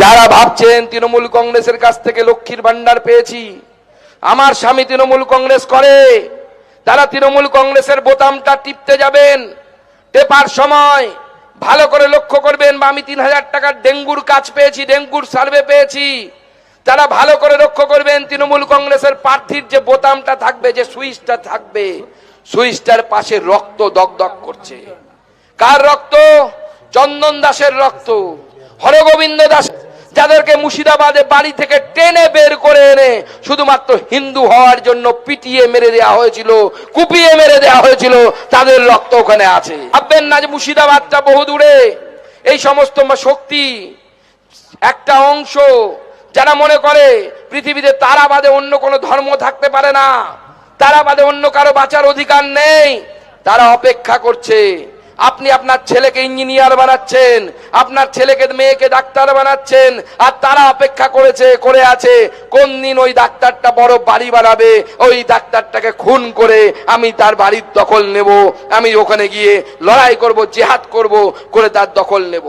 যারা ভাবছেন তৃণমূল কংগ্রেসের কাছ থেকে লক্ষ্মীর ভান্ডার পেয়েছি, আমার স্বামী তৃণমূল কংগ্রেস করে, তারা তৃণমূল কংগ্রেসের বোতামটা টিপতে যাবেন। টেপার সময়, ভালো করে লক্ষ্য করবেন বা আমি তিন হাজার টাকার ডেঙ্গুর কাজ পেয়েছি, ডেঙ্গুর সার্ভে পেয়েছি। তারা ভালো করে লক্ষ্য করবেন তৃণমূল কংগ্রেসের প্রার্থীর যে বোতামটা থাকবে, যে সুইচটা থাকবে, সুইচটার পাশে রক্ত দগদগ করছে। কার রক্ত? চন্দন দাসের রক্ত। হরগোবিন্দ দাস যাদেরকে মুর্শিদাবাদে বাড়ি থেকে টেনে বের করে এনে শুধুমাত্র হিন্দু হওয়ার জন্য পিটিয়ে মেরে দেওয়া হয়েছিল, কুপিয়ে মেরে দেওয়া হয়েছিল, তাদের রক্ত ওখানে আছে। ভাববেন না যে মুর্শিদাবাদটা বহু দূরে। এই সমস্ত শক্তি একটা অংশ, যারা মনে করে পৃথিবীতে তারা বাদে অন্য কোনো ধর্ম থাকতে পারে না, তারা বাদে অন্য কারও বাঁচার অধিকার নেই, তারা অপেক্ষা করছে। আপনি আপনার ছেলেকে ইঞ্জিনিয়ার বানাচ্ছেন, আপনার ছেলেকে মেয়েকে ডাক্তার বানাচ্ছেন, আর তারা অপেক্ষা করেছে, করে আছে, কোন দিন ওই ডাক্তারটা বড় বাড়ি বানাবে, ওই ডাক্তারটাকে খুন করে আমি তার বাড়ির দখল নেব, আমি ওখানে গিয়ে লড়াই করব, জেহাদ করব, করে তার দখল নেব।